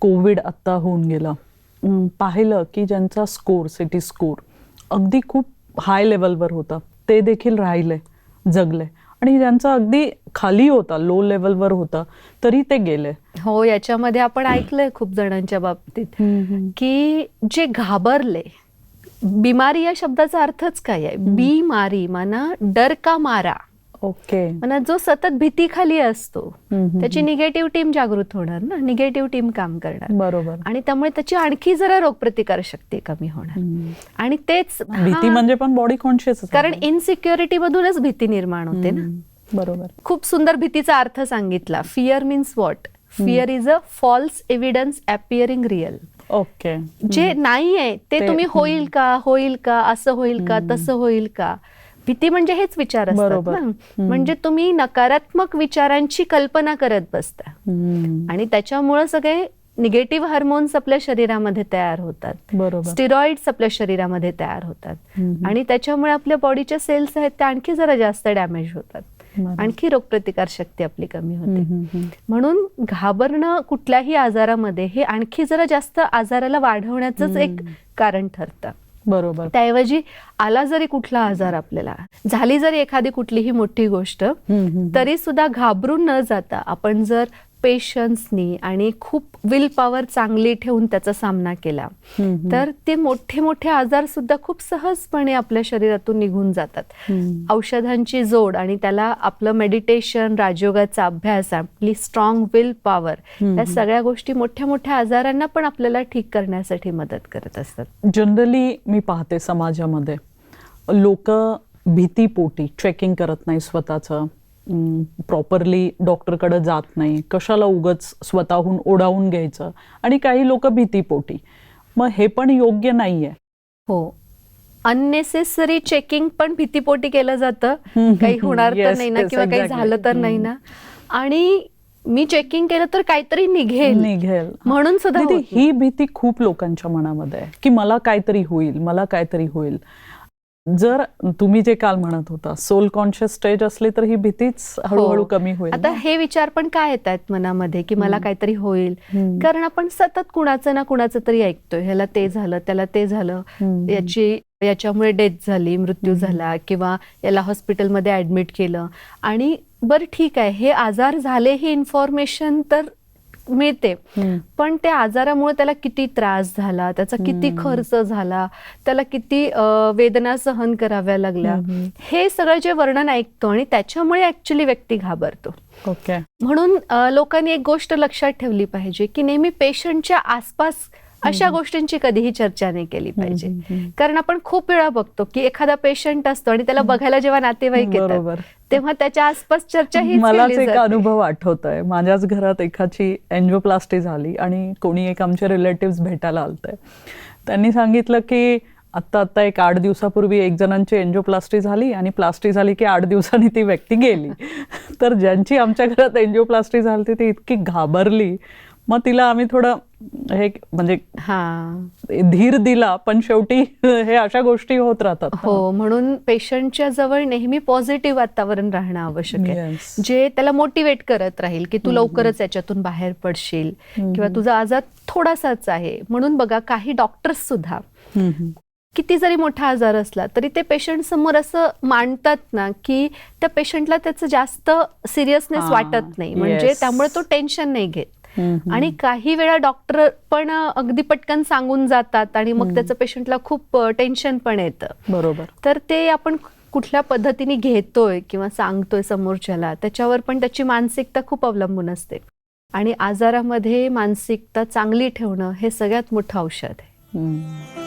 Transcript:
Covid आत्ता होऊन गेला. पाहिलं की ज्यांचा स्कोर सिटी स्कोर अगदी खूप हाय लेवलवर होता. ते देखील राहिले जगले. आणि ज्यांचा अगदी खाली होता लो लेवलवर होता तरी ते गेले. हो याच्यामध्ये आपण ऐकलंय खूप जणांच्या बाबतीत की जे घाबरले बिमारी या शब्दाचा अर्थच काय आहे? बिमारी म्हणा डर का मारा. ओके. म्हणा जो सतत भीती खाली असतो. त्याची निगेटिव्ह टीम जागृत होणार ना? निगेटिव्ह टीम काम करणार. बरोबर. आणि त्यामुळे त्याची आणखी जरा रोगप्रतिकार शक्ती कमी होणार. आणि तेच भीती म्हणजे पण बॉडी कॉन्शियस कारण इनसिक्युरिटी मधूनच भीती निर्माण होते ना? बरोबर. खूप सुंदर भीतीचा अर्थ सांगितला. Fear means what fear is a false evidence appearing real okay. जे नाही आहे ते ते- तुम्ही होईल का? होईल का? असं होईल का? तसं होईल का? भीती म्हणजे हेच विचार असतात. ना म्हणजे तुम्ही नकारात्मक विचारांची कल्पना करत बसता. आणि त्याच्यामुळे सगळे निगेटिव्ह हार्मोन्स आपल्या शरीरामध्ये तयार होतात बरोबर स्टिरॉइड्स आपल्या शरीरामध्ये तयार होतात. आणि त्याच्यामुळे आपल्या बॉडीच्या सेल्स आहेत त्या आणखी जरा जास्त डॅमेज होतात. आणखी रोगप्रतिकार शक्ती आपली कमी होते. म्हणून घाबरणं कुठल्याही आजारामध्ये हे आणखी जरा जास्त आजाराला वाढवण्याचंच एक कारण ठरतं बरोबर त्याऐवजी आला जरी कुठला आजार आपल्याला झाली जरी एखादी कुठलीही मोठी गोष्ट. तरी सुद्धा घाबरून न जाता आपण जर पेशन्सनी आणि खूप विल पॉवर चांगली ठेवून त्याचा सामना केला. तर ते मोठे मोठे आजार सुद्धा खूप सहजपणे आपल्या शरीरातून निघून जातात. औषधांची जोड आणि त्याला आपलं मेडिटेशन राजयोगाचा अभ्यास आपली स्ट्रॉंग विल पॉवर या सगळ्या गोष्टी मोठ्या मोठ्या आजारांना पण आपल्याला ठीक करण्यासाठी मदत करत असतात. जनरली मी पाहते समाजामध्ये लोक भीतीपोटी चेकिंग करत नाही स्वतःचं. प्रॉपरली डॉक्टरकडे जात नाही. कशाला उगच स्वतःहून ओढावून घ्यायचं? आणि काही लोक भीतीपोटी. मग हे पण योग्य नाहीये. हो. अननेसेसरी चेकिंग पण भीतीपोटी केलं जातं. काही होणार तर नाही ना किंवा काही. झालं तर नाही ना. आणि मी चेकिंग केलं तर काहीतरी निघेल. निघेल. म्हणून सुद्धा नाही. ही भीती खूप लोकांच्या मनामध्ये आहे की मला काहीतरी होईल मला काहीतरी होईल. जर तुम्ही जे काल म्हणत होता सोल कॉन्शियस स्टेज असली तर ही भीतीच हळूहळू हो. कमी होईल आता? हे विचार पण काय येत आहेत मनामध्ये की मला काहीतरी होईल. कारण आपण सतत कुणाचं ना कुणाचं तरी ऐकतोय ह्याला ते झालं त्याला ते झालं. याची याच्यामुळे डेथ झाली मृत्यू झाला किंवा याला हॉस्पिटलमध्ये ऍडमिट केलं आणि बरं ठीक आहे हे आजार झाले ही इन्फॉर्मेशन तर मिळते. पण त्या आजारामुळे त्याला किती त्रास झाला त्याचा किती खर्च झाला त्याला किती वेदना सहन कराव्या लागल्या. हे सगळं जे वर्णन ऐकतो आणि त्याच्यामुळे ऍक्च्युली व्यक्ती घाबरतो ओके म्हणून लोकांनी एक गोष्ट लक्षात ठेवली पाहिजे की नेहमी पेशंटच्या आसपास अशा गोष्टींची कधीही चर्चा नाही केली पाहिजे. कारण आपण खूप वेळा बघतो की एखादा पेशंट असतो आणि त्याला बघायला जेव्हा नातेवाईक येतात. तेव्हा त्याच्या आसपास चर्चा ही मलाच एक अनुभव आठवत आहे माझ्याच घरात एकाची एन्जिओप्लास्टी झाली आणि कोणी एक आमचे रिलेटिव्ह भेटायला आलते. त्यांनी सांगितलं की आत्ता आत्ता एक आठ दिवसापूर्वी एक जणांची एन्जिओप्लास्टी झाली आणि प्लास्टी झाली की आठ दिवसांनी ती व्यक्ती गेली. तर ज्यांची आमच्या घरात एन्जिओप्लास्टी झाली ती इतकी घाबरली मग तिला आम्ही थोडं हे म्हणजे हा धीर दिला पण शेवटी हे अशा गोष्टी होत राहतात. हो म्हणून पेशंटच्या जवळ नेहमी पॉझिटिव्ह वातावरण राहणं आवश्यक आहे Yes. जे त्याला मोटिवेट करत राहील की तू लवकरच याच्यातून बाहेर पडशील किंवा तुझा आजार थोडासाच आहे म्हणून बघा काही डॉक्टर्स सुद्धा. किती जरी मोठा आजार असला तरी ते पेशंट समोर असं मांडतात ना की त्या पेशंटला त्याचं जास्त सिरियसनेस वाटत नाही म्हणजे. त्यामुळे तो टेन्शन नाही घेत आणि काही वेळा डॉक्टर पण अगदी पटकन सांगून जातात आणि मग त्याचं पेशंटला खूप टेन्शन पण येतं. बरोबर. तर ते आपण कुठल्या पद्धतीने घेतोय किंवा सांगतोय समोरच्याला त्याच्यावर पण त्याची मानसिकता खूप अवलंबून असते. आणि आजारामध्ये मानसिकता चांगली ठेवणं हे सगळ्यात मोठं औषध आहे.